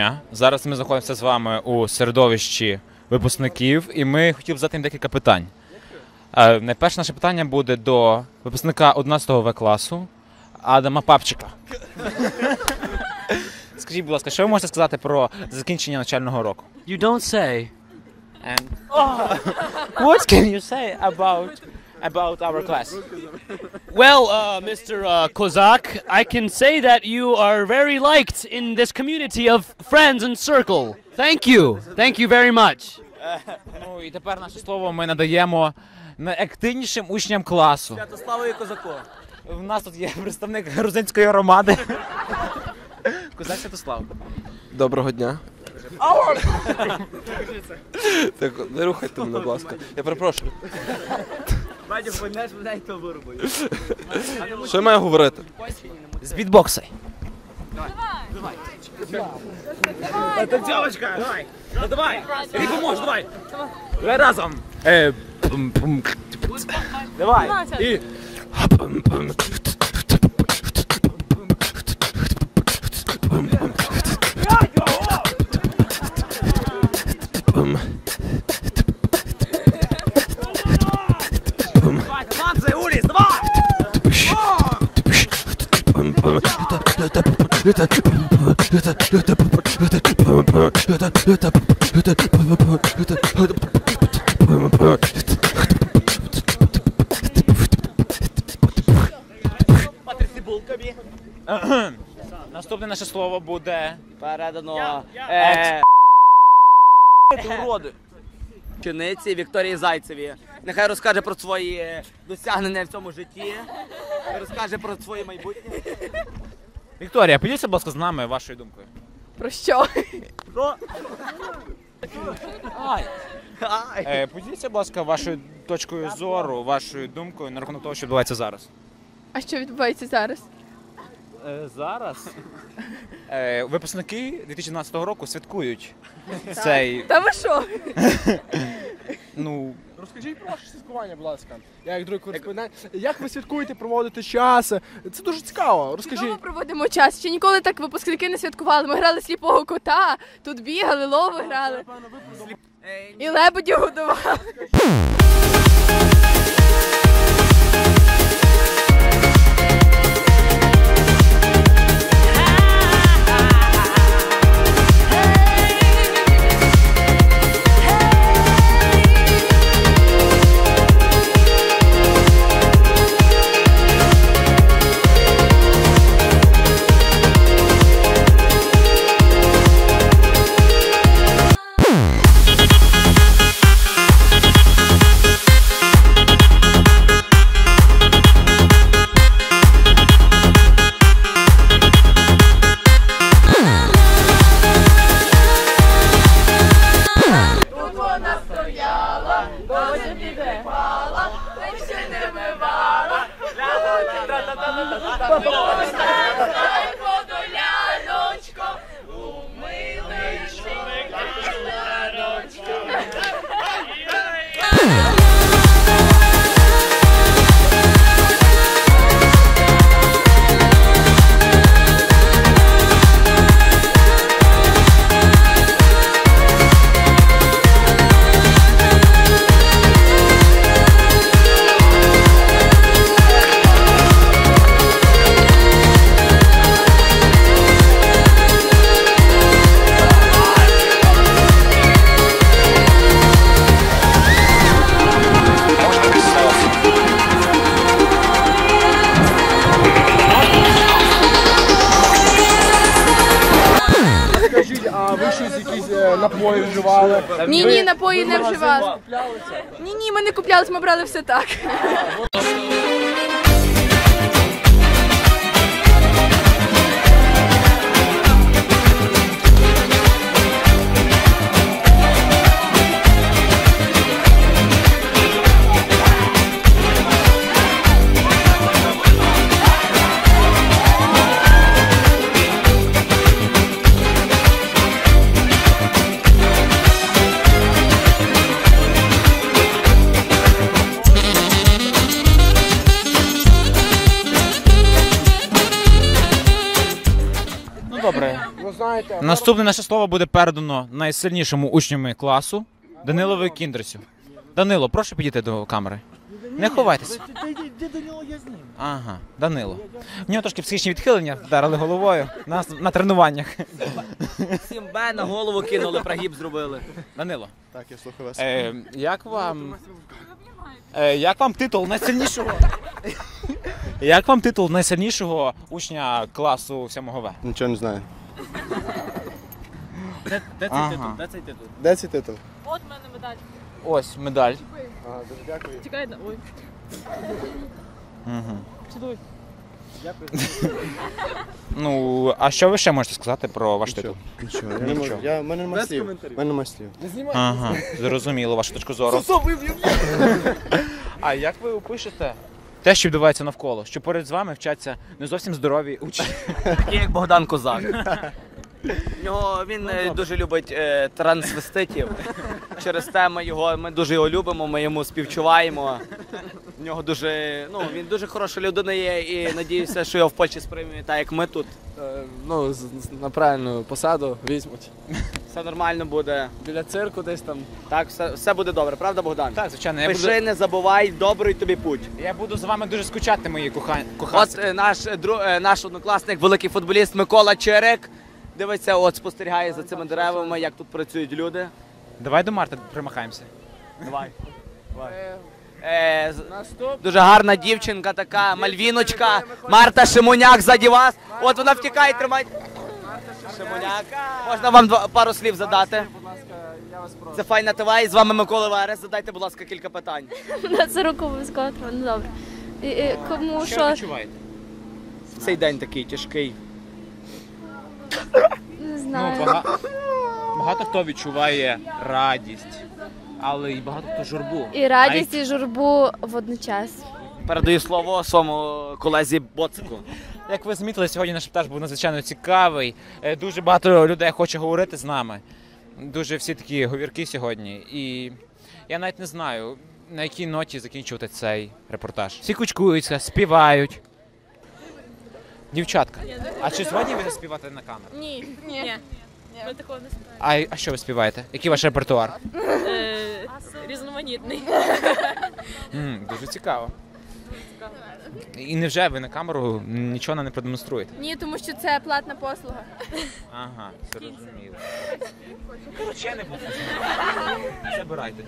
дня. Зараз ми знаходимося з вами у середовищі випускників, і ми хотіли б задати їм декілька питань. Е, Найперше наше питання буде до випускника 11 В класу Адама Папчика. Скажіть, будь ласка, що ви можете сказати про закінчення навчального року? You don't say. And what can you say about about our class? Well, uh, Mr. Uh, Kozak, I can say that you are very liked in this community of friends and circle. Thank you. Thank you very much. Ну і тепер наше слово ми надаємо найактивнішим учням класу. Святославою Козаку. У нас тут є представник грузинської громади. Козак Святослав. Доброго дня. Так, не рухайте мене, будь ласка. Я перепрошую. Що я маю говорити? З бітбокси. Наступне наше слово буде Передано е, уроди. Чиниці Вікторії Зайцеві. Нехай розкаже про свої досягнення в цьому житті. Розкаже про своє майбутнє. Вікторія, поділіться, будь ласка, з нами вашою думкою. Про що? Ай. Е, поділіться, будь ласка, вашою точкою зору, вашою думкою на рахунок того, що відбувається зараз. А що відбувається зараз? Е, зараз е, випускники 2012 року святкують цей. Та ви що? Ну Розкажіть про ваше святкування, будь ласка. Я як другий кореспондент. Як ви святкуєте, проводите час? Це дуже цікаво. Чудово ми проводимо час. Ще ніколи так випускники не святкували. Ми грали сліпого кота, тут бігали, лови грали. І лебеді годували. Напої вживали? Ні, ні, напої не вживали. Ні, ні, ми не куплялись, ми брали все так. Наступне наше слово буде передано найсильнішому учньому класу Данилові Кіндресю. Данило, прошу підійти до камери. Не ховайтеся. Ага, Данило. У нього трошки психічні відхилення, вдарили головою на, на тренуваннях. 7Б на голову кинули, прогиб зробили. Данило, Так, я слухаю вас. е, як вам. Е, як вам титул найсильнішого? Як вам титул найсильнішого учня класу 7 В? Нічого не знаю. Де, де цей Ага. титул? Де цей титул? Де цей титул? От в мене медаль. Ось медаль. Ага, дуже дякую. Чекай, на- ой. Угу. Сюди. Ну, а що ви ще можете сказати про ваш титул? Нічого, я не Нічого. Я, в мене немає Без слів. коментарів. В мене немає слів. Ага, зрозуміло вашу точку зору. А як ви опишете те, що відбувається навколо? Що поряд з вами вчаться не зовсім здорові учні? Такий як Богдан Козак. В Нього він е, дуже любить е, трансвеститів. Через те ми його ми дуже його любимо, ми йому співчуваємо. В нього дуже, ну він дуже хороша людина є і надіюся, що його в Польщі сприймуть так, як ми тут. Е, Ну, з- з- на правильну посаду візьмуть. Все нормально буде. Біля цирку десь там. Так, все, все буде добре, правда, Богдан? Так, звичайно, я Пиши, буду, не забувай, добрий тобі путь. я буду з вами дуже скучати, мої кохані. От е, наш, е, дру, е, наш однокласник, великий футболіст Микола Черек. Дивиться, от спостерігає за цими деревами, як тут працюють люди. Давай до Марти примахаємося. Давай. Е, з- дуже гарна дівчинка така, мальвіночка. Марта Шимоняк ззаді вас. От вона втікає, тримай. Шимоняк. Можна вам два, пару слів задати? Це файна ТВ, і з вами Микола Верес. Задайте, будь ласка, кілька питань. На це руку обов'язково треба, ну добре. І, і, кому Що що, ви відчуваєте? Цей день такий тяжкий. Не Ну, бага... багато хто відчуває радість, але і багато хто журбу. І радість, і журбу водночас. Передаю слово своєму колезі Боцику. Як ви замітили, сьогодні наш птаж був надзвичайно цікавий. Е, Дуже багато людей хоче говорити з нами. Дуже всі такі говірки сьогодні. І я навіть не знаю, на якій ноті закінчувати цей репортаж. Всі кучкуються, співають. Дівчатка, а чи згодні ви заспівати на камеру? Ні. Ні. Ми такого не співаємо. А, а що ви співаєте? Який ваш репертуар? Е, Різноманітний. м дуже цікаво. І невже ви на камеру нічого нам не продемонструєте? Ні, тому що це платна послуга. Ага, зрозуміло. Коротше, я не буду. Забирайте.